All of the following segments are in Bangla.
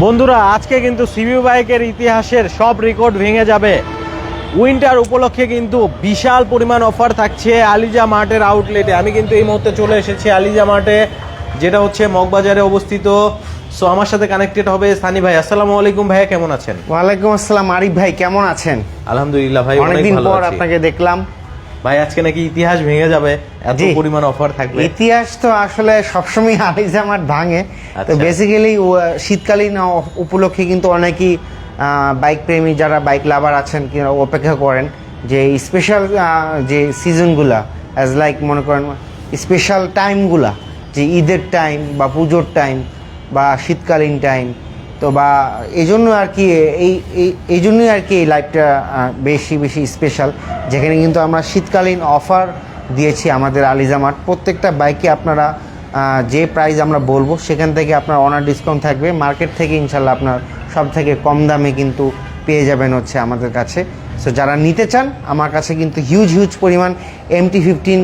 বন্ধুরা আজকে কিন্তু সিবিউ বাইকের ইতিহাসের সব রেকর্ড ভেঙে যাবে। উইন্টার উপলক্ষে কিন্তু বিশাল পরিমাণ অফার থাকছে আলিজা মার্টের আউটলেটে আমি কিন্তু এই মুহূর্তে চলে এসেছি আলিজা মার্টে যেটা হচ্ছে মগবাজারে অবস্থিত। সো আমার সাথে কানেক্টেড হবে সানি ভাই। আসসালামু আলাইকুম ভাইয়া কেমন আছেন? ওয়ালাইকুম আসসালাম আরিফ ভাই কেমন আছেন? আলহামদুলিল্লাহ ভাই অনেক অনেকদিন পর আপনাকে দেখলাম। ভাই আজকে নাকি ইতিহাস ভেঙে যাবে এত পরিমাণ অফার থাকবে ইতিহাস তো আসলে সবসময় আরিজ আমার ভাঙে তো আচ্ছা। বেসিক্যালি শীতকালীন উপলক্ষে কিন্তু অনেকেই বাইক প্রেমী যারা বাইক লাভার আছেন কি অপেক্ষা করেন যে স্পেশাল যে সিজনগুলা অ্যাজ লাইক মনে করেন স্পেশাল টাইমগুলা যে ঈদের টাইম বা পুজোর টাইম বা শীতকালীন টাইম তো বা এই জন্য আর কি এই এই- জন্যই আর কি এই লাইভটা বেশি বেশি স্পেশাল যেখানে কিন্তু আমরা শীতকালীন অফার দিয়েছি আমাদের আলিজামার্ট প্রত্যেকটা বাইকে আপনারা যে প্রাইস আমরা বলব, সেখান থেকে আপনার অনার ডিসকাউন্ট থাকবে। মার্কেট থেকে ইনশাল্লাহ আপনার সব থেকে কম দামে কিন্তু পেয়ে যাবেন হচ্ছে আমাদের কাছে। সো যারা নিতে চান, আমার কাছে কিন্তু হিউজ হিউজ পরিমাণ এমটি ফিফটিন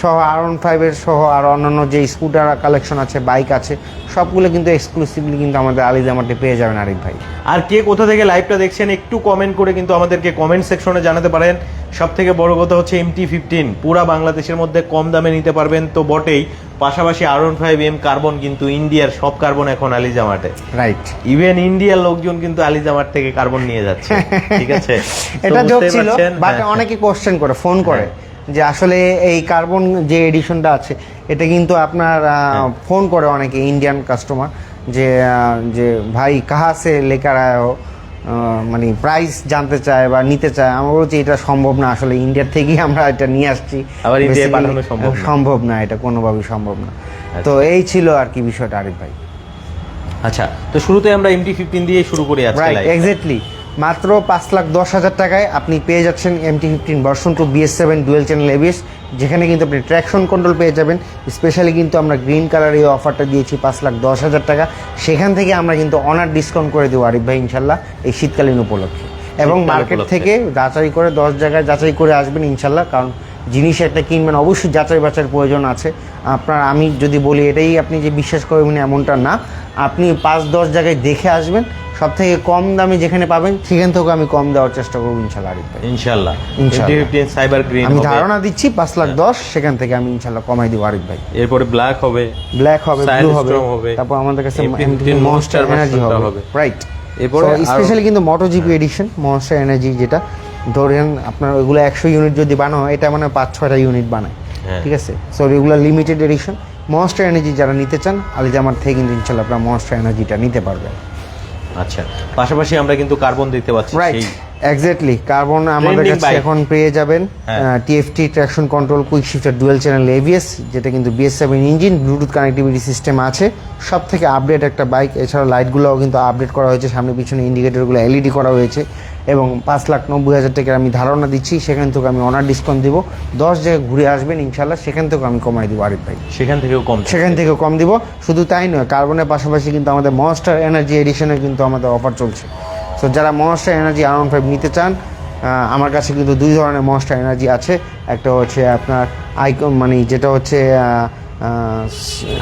সহ আর ওয়ান ফাইভের সহ আর অন্যান্য যে স্কুটার কালেকশন আছে বাইক আছে সবগুলো কিন্তু এক্সক্লুসিভলি কিন্তু আমাদের আলিজামার্টে পেয়ে যাবেন আরিফ ভাই। আর কে কোথা থেকে লাইভটা দেখছেন একটু কমেন্ট করে কিন্তু আমাদেরকে কমেন্ট সেকশনে জানাতে পারেন। সব থেকে বড় কথা হচ্ছে এমটি ফিফটিন পুরা বাংলাদেশের মধ্যে কম দামে নিতে পারবেন তো বটেই। পাশাপাশি R one five M carbon কিন্তু ইন্ডিয়ার সব কার্বন এখন আলিজামার্টে রাইট ইভেন ইন্ডিয়ার লোকজন কিন্তু আলিজামার্ট থেকে কার্বন নিয়ে যাচ্ছে। ঠিক আছে? এটা ছিল বাট হ্যাঁ। অনেকে কোশ্চেন করে ফোন করে। যে আসলে এই কার্বন যে এডিশনটা আছে এটা কিন্তু আপনার হ্যাঁ। ফোন করে অনেকে ইন্ডিয়ান কাস্টমার যে যে ভাই কাহা সে লেকার আয় মানে প্রাইস জানতে চায় বা নিতে চায় আমরা বলছি এটা সম্ভব না আসলে ইন্ডিয়ার থেকেই আমরা এটা নিয়ে আসছি। আবার সম্ভব না। এটা কোনোভাবেই সম্ভব না। তো এই ছিল আর কি বিষয়টা আরিফ ভাই। আচ্ছা তো শুরুতে আমরা এমটি ফিফটিন দিয়ে শুরু করি আজকে এক্স্যাক্টলি মাত্র পাঁচ লাখ দশ হাজার টাকায় আপনি পেয়ে যাচ্ছেন MT fifteen version two BS seven dual channel ABS যেখানে কিন্তু আপনি ট্র্যাকশন কন্ট্রোল পেয়ে যাবেন। স্পেশালি কিন্তু আমরা গ্রিন কালার এই অফারটা দিয়েছি পাঁচ লাখ দশ হাজার টাকা। সেখান থেকে আমরা কিন্তু অনার ডিসকাউন্ট করে দেবো আরিফ ভাই ইনশাল্লাহ এই শীতকালীন উপলক্ষে। এবং মার্কেট থেকে যাচাই করে দশ জায়গায় যাচাই করে আসবেন ইনশাল্লাহ কারণ জিনিস একটা কিনবেন অবশ্যই যাচাই বাছাইয়ের প্রয়োজন আছে। আপনার আমি যদি বলি এটাই আপনি যে বিশ্বাস করবেন এমনটা না আপনি পাঁচ দশ জায়গায় দেখে আসবেন সব থেকে কম দামে যেখানে পাবেন সেখান থেকেও আমি কম দেওয়ার চেষ্টা করব ইনশাল্লাহ আরিফ ভাই। ইনশাল্লাহ সাইবার গ্রিন আমি ধারণা দিচ্ছি পাঁচ লাখ দশ সেখান থেকে আমি ইনশাল্লাহ কমাই দিব আরিফ ভাই। এরপরে ব্ল্যাক হবে। ব্ল্যাক হবে ব্লু হবে তারপর আমাদের কাছে মনস্টার এনার্জি হবে। রাইট এরপরে স্পেশালি কিন্তু moto GP edition monster energy যেটা ধরেন আপনার ওগুলো একশো ইউনিট যদি বানানো হয় এটা মানে পাঁচ ছয়টা ইউনিট বানায়। হ্যাঁ। ঠিক আছে? সো এগুলো লিমিটেড এডিশন মনস্টার এনার্জি যারা নিতে চান আলিজামার থেকে কিন্তু ইনশাল্লাহ আপনার মনস্টার এনার্জিটা নিতে পারবেন। আচ্ছা পাশাপাশি আমরা কিন্তু কার্বন দেখতে পাচ্ছি রাইট এক্স্যাক্টলি কার্বন আমাদের কাছে এখন পেয়ে যাবেন। TFT traction control quick shifter dual channel ABS যেটা কিন্তু BS seven engine Bluetooth connectivity system আছে। সব থেকে আপডেট একটা বাইক এছাড়া লাইটগুলোও কিন্তু আপডেট করা হয়েছে। সামনে পিছনে ইন্ডিকেটরগুলো এলইডি করা হয়েছে। এবং পাঁচ লাখ নব্বই হাজার টাকার আমি ধারণা দিচ্ছি সেখান থেকে আমি অনার ডিসকাউন্ট দিব। দশ জায়গায় ঘুরে আসবেন ইনশাল্লাহ সেখান থেকেও আমি কমাই দিব আরিফ ভাই। সেখান থেকেও কম। সেখান থেকেও কম দিব। শুধু তাই নয় কার্বনের পাশাপাশি কিন্তু আমাদের মনস্টার এনার্জি এডিশনে কিন্তু আমাদের অফার চলছে। সো যারা মনস্টার এনার্জি আর ফাইভ নিতে চান আমার কাছে কিন্তু দুই ধরনের মনস্টার এনার্জি আছে। একটা হচ্ছে আপনার আইকন মানে যেটা হচ্ছে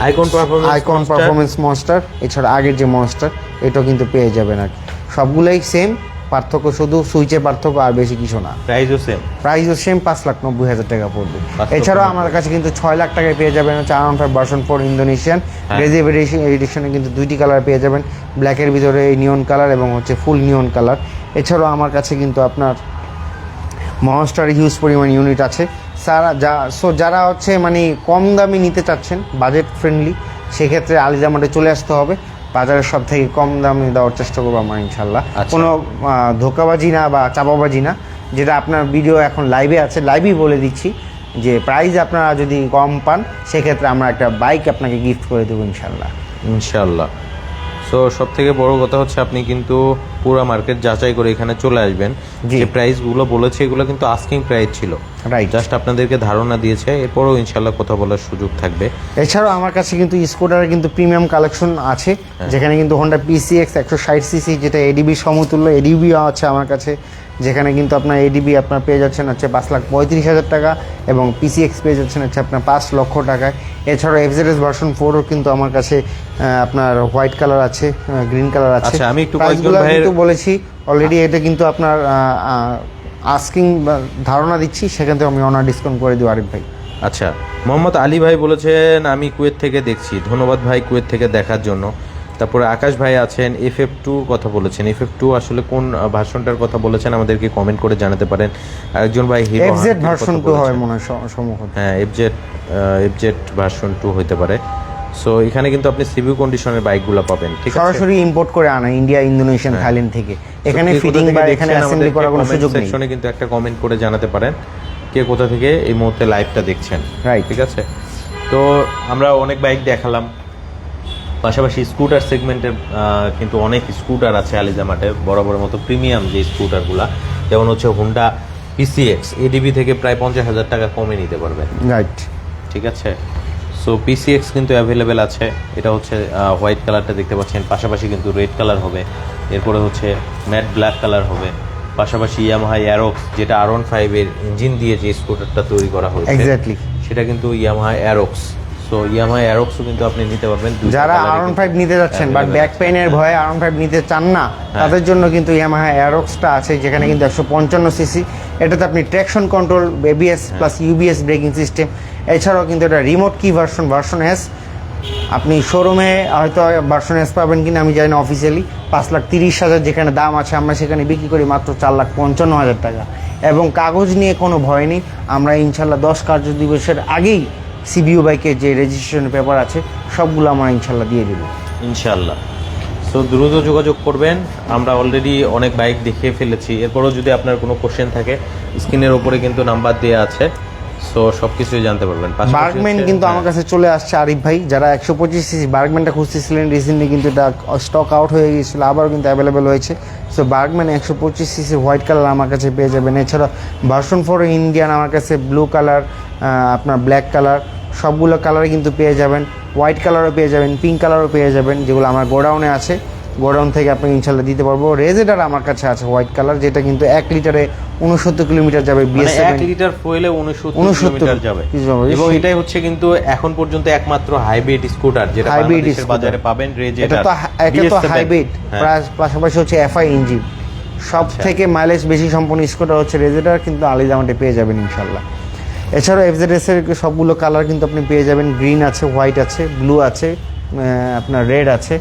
icon Performance icon. Performance monster এছাড়া আগের যে মনস্টার এটাও কিন্তু পেয়ে যাবেন আর কি। সবগুলোই সেম পার্থক্য শুধু সুইচে পার্থক্য আর বেশি কিছু না। প্রাইসও সেম প্রাইসও সেম পাঁচ লাখ নব্বই হাজার টাকা পড়বে। এছাড়াও আমার কাছে কিন্তু ছয় লাখ টাকায় পেয়ে যাবেন হচ্ছে R five version four Indonesian. রেজিভ edition এডিশনে কিন্তু দুইটি কালার পেয়ে যাবেন। ব্ল্যাকের ভিতরে এই নিয়ন কালার এবং হচ্ছে ফুল নিয়ন কালার এছাড়াও আমার কাছে কিন্তু আপনার মনস্টার হিউজ পরিমাণ ইউনিট আছে। সারা যা সো যারা হচ্ছে মানে কম দামে নিতে চাচ্ছেন বাজেট ফ্রেন্ডলি সেক্ষেত্রে আলিজামাটে চলে আসতে হবে। বাজারের সব থেকে কম দামে দেওয়ার চেষ্টা করব আমরা ইনশাল্লাহ আচ্ছা। কোনো ধোকাবাজি না বা চাপাবাজি না যেটা আপনার ভিডিও এখন লাইভে আছে লাইভই বলে দিচ্ছি যে প্রাইস আপনারা যদি কম পান সেক্ষেত্রে আমরা একটা বাইক আপনাকে গিফট করে দেবো ইনশাল্লাহ ইনশাল্লাহ সো সব থেকে বড় কথা হচ্ছে আপনি কিন্তু পুরো মার্কেট যাচাই করে এখানে চলে আসবেন। যে প্রাইসগুলো বলেছে এগুলো কিন্তু আস্কিং প্রাইস ছিল। রাইট জাস্ট আপনাদেরকে ধারণা দিয়েছে এরপরও ইনশাল্লাহ কথা বলার সুযোগ থাকবে। এছাড়াও আমার কাছে কিন্তু স্কুটারের কিন্তু প্রিমিয়াম কালেকশন আছে যেখানে কিন্তু হোন্ডা পিসিএক্স একশো ষাট সিসি যেটা এডিবি সমতুল্য এডিবিও আছে আমার কাছে। যেখানে কিন্তু আপনার এডিবি আপনার পেয়ে যাচ্ছেন হচ্ছে পাঁচ লাখ পঁয়ত্রিশ হাজার টাকা এবং পিসিএক্স পেয়ে যাচ্ছেন হচ্ছে আপনার পাঁচ লক্ষ টাকায়। এছাড়াও এফজেডএস ভার্সন ফোরও কিন্তু আমার কাছে আপনার হোয়াইট কালার আছে গ্রিন কালার আছে। আচ্ছা, আমি একটু প্রাইসগুলো কিন্তু বলেছি অলরেডি এটা কিন্তু আপনার আস্কিং ধারণা দিচ্ছি সেখান থেকে আমি অনার ডিসকাউন্ট করে দিই আরিফ ভাই। আচ্ছা মোহাম্মদ আলী ভাই বলেছেন আমি কুয়েত থেকে দেখছি। ধন্যবাদ ভাই কুয়েত থেকে দেখার জন্য। তারপরে আকাশ ভাই আছেন এফ এফ টুর কথা বলেছেন। এফ এফ টু আসলে কোন ভার্সনটার কথা বলেছেন আমাদেরকে কমেন্ট করে জানাতে পারেন। আরেকজন ভাই হিরো এফজেড ভার্সন টু হয়। মনে হয় সম্ভবত। হ্যাঁ এফজেড এফজেড ভার্সন টু হতে পারে। সো এখানে কিন্তু আপনি সিভিউ কন্ডিশনের বাইকগুলো পাবেন ঠিক আছে? সরাসরি ইম্পোর্ট করে আনা ইন্ডিয়া ইন্দোনেশিয়ান থাইল্যান্ড থেকে। এখানে ফিটিং বা এখানে অ্যাসেম্বলি করার কোনো সুযোগ নেই। এ কিন্তু একটা কমেন্ট করে জানাতে পারেন কে কোথা থেকে এই মুহূর্তে লাইভটা দেখছেন Right. ঠিক আছে? তো আমরা অনেক বাইক দেখালাম। পাশাপাশি স্কুটার সেগমেন্টের কিন্তু অনেক স্কুটার আছে আলিজামাটে বড় বড় মতো প্রিমিয়াম যে স্কুটারগুলা যেমন হচ্ছে হুন্ডা পিসিএক্স এডিবি থেকে প্রায় পঞ্চাশ হাজার টাকা কমে নিতে পারবে। রাইট ঠিক আছে? সো পিসিএক্স কিন্তু অ্যাভেলেবেল আছে এটা হচ্ছে হোয়াইট কালারটা দেখতে পাচ্ছেন পাশাপাশি কিন্তু রেড কালার হবে এরপরে হচ্ছে ম্যাট ব্ল্যাক কালার হবে পাশাপাশি ইয়ামাহা অ্যারোক্স যেটা আর ওয়ান ফাইভের ইঞ্জিন দিয়ে যে স্কুটারটা তৈরি করা হয়েছে এক্স্যাক্টলি সেটা কিন্তু ইয়ামাহা অ্যারোক্স সো ইয়ামাহা অ্যারোক্সও কিন্তু আপনি নিতে পারবেন যারা colour-এ আর কিন্তু ফাইভ নিতে যাচ্ছেন বাট ব্যাক আছে। পেইনের ভয়ে আর ফাইভ নিতে চান না হ্যাঁ। তাদের জন্য কিন্তু ইয়ামাহা অ্যারোক্সটা আছে যেখানে কিন্তু একশো পঞ্চান্ন সিসি এটাতে আপনি traction control ABS. Plus UBS braking system এছাড়াও কিন্তু এটা রিমোট কি ভার্সন ভার্সন এস আপনি শোরুমে হয়তো ভার্সন এস পাবেন কিনা আমি জানি না অফিসিয়ালি পাঁচ লাখ তিরিশ হাজার যেখানে দাম আছে আমরা সেখানে বিক্রি করি মাত্র চার লাখ পঞ্চান্ন হাজার টাকা এবং কাগজ নিয়ে কোনো ভয় নেই আমরা ইনশাল্লাহ দশ কার্য দিবসের আগেই সিবিউ বাইকের যে রেজিস্ট্রেশন পেপার আছে সবগুলো আমরা ইনশাল্লাহ দিয়ে দেবো। ইনশাল্লাহ। সো দ্রুত যোগাযোগ করবেন। আমরা অলরেডি অনেক বাইক দেখিয়ে ফেলেছি। এরপরও যদি আপনার কোনো কোশ্চেন থাকে স্ক্রিনের ওপরে কিন্তু নাম্বার দেওয়া আছে। সো সব কিছুই জানতে পারবেন। বার্গম্যান কিন্তু আমার হ্যাঁ, কাছে চলে আসছে আরিফ ভাই। যারা একশো পঁচিশ সিসি বার্গম্যানটা খুঁজতেছিলেন রিসেন্টলি কিন্তু এটা স্টক আউট হয়ে গিয়েছিল আবারও কিন্তু অ্যাভেলেবেল হয়েছে। সো বার্গম্যান একশো পঁচিশ সিসি হোয়াইট কালার আমার কাছে পেয়ে যাবেন। এছাড়া ভার্সন ফোর ইন্ডিয়ান আমার কাছে ব্লু কালার আপনার ব্ল্যাক কালার সবগুলো কালারে কিন্তু পেয়ে যাবেন। হোয়াইট কালারও পেয়ে যাবেন পিঙ্ক কালারও পেয়ে যাবেন যেগুলো আমার গোডাউনে আছে। গোডাউন থেকে আপনি ইনশাল্লাহ দিতে পারব। রেজেডার আমার কাছে আছে হোয়াইট কালার যেটা কিন্তু এক লিটারে উনসত্তর কিলোমিটার যাবে মানে বিএস এক লিটার ফুয়েলে উনসত্তর যাবে। এবং এটাই হচ্ছে কিন্তু এখন পর্যন্ত একমাত্র হাইব্রিড স্কুটার যেটা scooter। বাজারে পাবেন এটা রেজেটার তো এটা তো হাইব্রিড পাশাপাশি হচ্ছে এফআই ইঞ্জিন সব। থেকে মাইলেজ বেশি সম্পন্ন স্কুটার হচ্ছে রেজেটার কিন্তু আলিদামাটে পেয়ে যাবেন ইনশাল্লাহ। এছাড়াও এফজেডএস এর সবগুলো কালার কিন্তু আপনি পেয়ে যাবেন। গ্রিন আছে হোয়াইট আছে ব্লু আছে আপনার রেড আছে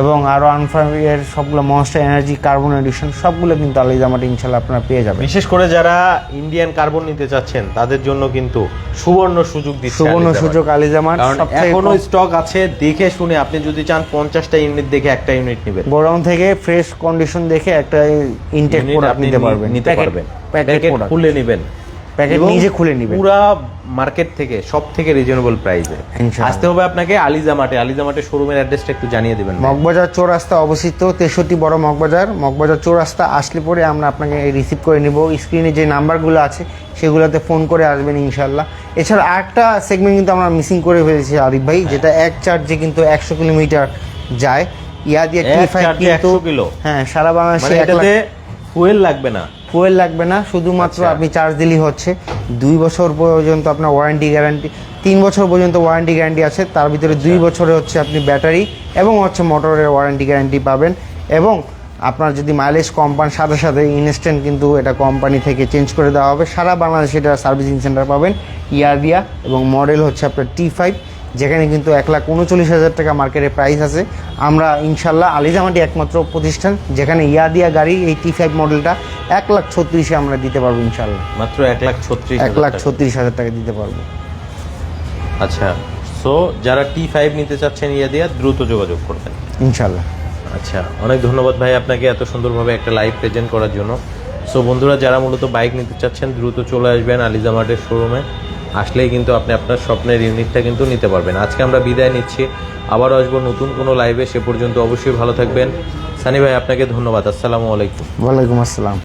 এবং আরও আনফার সবগুলো মনস্টার এনার্জি কার্বন এডিশন সবগুলো কিন্তু আলিদামাটে ইনশাল্লাহ আপনারা পেয়ে যাবেন। বিশেষ করে যারা ইন্ডিয়ান কার্বন নিতে চাচ্ছেন তাদের জন্য কিন্তু সুবর্ণ সুযোগ দিচ্ছে সুবর্ণ সুযোগ আলিজামাট এখনও স্টক আছে দেখে শুনে আপনি যদি চান পঞ্চাশটা ইউনিট দেখে একটা ইউনিট নেবেন। গোডাউন থেকে ফ্রেশ কন্ডিশন দেখে একটা ইনটেক প্রোডাক্ট আপনি নিতে পারবেন। নিতে পারবেন। প্যাকেট খুলে নেবেন। প্যাকেট নিজে খুলে নেবেন পুরা মার্কেট থেকে সব থেকে রিজনেবল প্রাইসে। আসতে হবে আপনাকে আলিজা মাঠে। আলিজা মাঠে শোরুমের অ্যাড্রেসটা একটু জানিয়ে দিবেন মগবাজার চৌরাস্তা অবস্থিত তেষট্টি বড় মগবাজার। মগবাজার চৌরাস্তা আসলে পরে আমরা আপনাকে রিসিভ করে নিব। স্ক্রিনে যে নাম্বারগুলো আছে সেগুলোতে ফোন করে আসবেন ইনশাল্লাহ এছাড়া আরেকটা সেগমেন্ট কিন্তু আমরা মিসিং করে ফেলেছি আরিফ ভাই যেটা এক চার্জে কিন্তু একশো কিলোমিটার যায়। ইয়া দিয়ে এক T5 charge এ কিন্তু 100 কিলো? হ্যাঁ সারা বাংলাদেশে মানে ফুয়েল লাগবে না। ফুয়েল লাগবে না শুধুমাত্র আচ্ছা। আপনি চার্জ দিলেই হচ্ছে দুই বছর পর্যন্ত আপনার ওয়ারেন্টি গ্যারান্টি তিন বছর পর্যন্ত ওয়ারেন্টি গ্যারান্টি আছে তার ভিতরে দুই আচ্ছা। বছরে হচ্ছে আপনি ব্যাটারি এবং হচ্ছে মোটরের ওয়ারেন্টি গ্যারান্টি পাবেন এবং আপনার যদি মাইলেজ কম পান সাথে সাথে ইনস্ট্যান্ট কিন্তু এটা কোম্পানি থেকে চেঞ্জ করে দেওয়া হবে সারা বাংলাদেশে এটা সার্ভিসিং সেন্টার পাবেন ইয়ারদিয়া এবং মডেল হচ্ছে আপনার টি ফাইভ যেখানে কিন্তু এক লাখ উনচল্লিশ হাজার টাকা মার্কেটে প্রাইস আছে। আমরা ইনশাল্লাহ আলিজামাটি একমাত্র প্রতিষ্ঠান যেখানে ইয়াদিয়া গাড়ি এই টি ফাইভ মডেলটা এক লাখ ছত্রিশে আমরা দিতে পারব ইনশাল্লাহ। মাত্র এক লাখ ছত্রিশ এক লাখ ছত্রিশ হাজার টাকা দিতে পারব। আচ্ছা সো যারা টি ফাইভ নিতে চাচ্ছেন ইয়ে দিয়ে দ্রুত যোগাযোগ করবেন। ইনশাল্লাহ। আচ্ছা অনেক ধন্যবাদ ভাই আপনাকে এত সুন্দরভাবে একটা লাইভ প্রেজেন্ট করার জন্য। সো বন্ধুরা যারা মূলত বাইক নিতে চাচ্ছেন দ্রুত চলে আসবেন আলিজা মার্টের শোরুমে আসলেই কিন্তু আপনি আপনার স্বপ্নের ইউনিটটা কিন্তু নিতে পারবেন। আজকে আমরা বিদায় নিচ্ছি আবার আসব নতুন কোনো লাইভে সে পর্যন্ত অবশ্যই ভালো থাকবেন। সানি ভাই, আপনাকে ধন্যবাদ। আসসালামু আলাইকুম। ওয়ালাইকুম আসসালাম।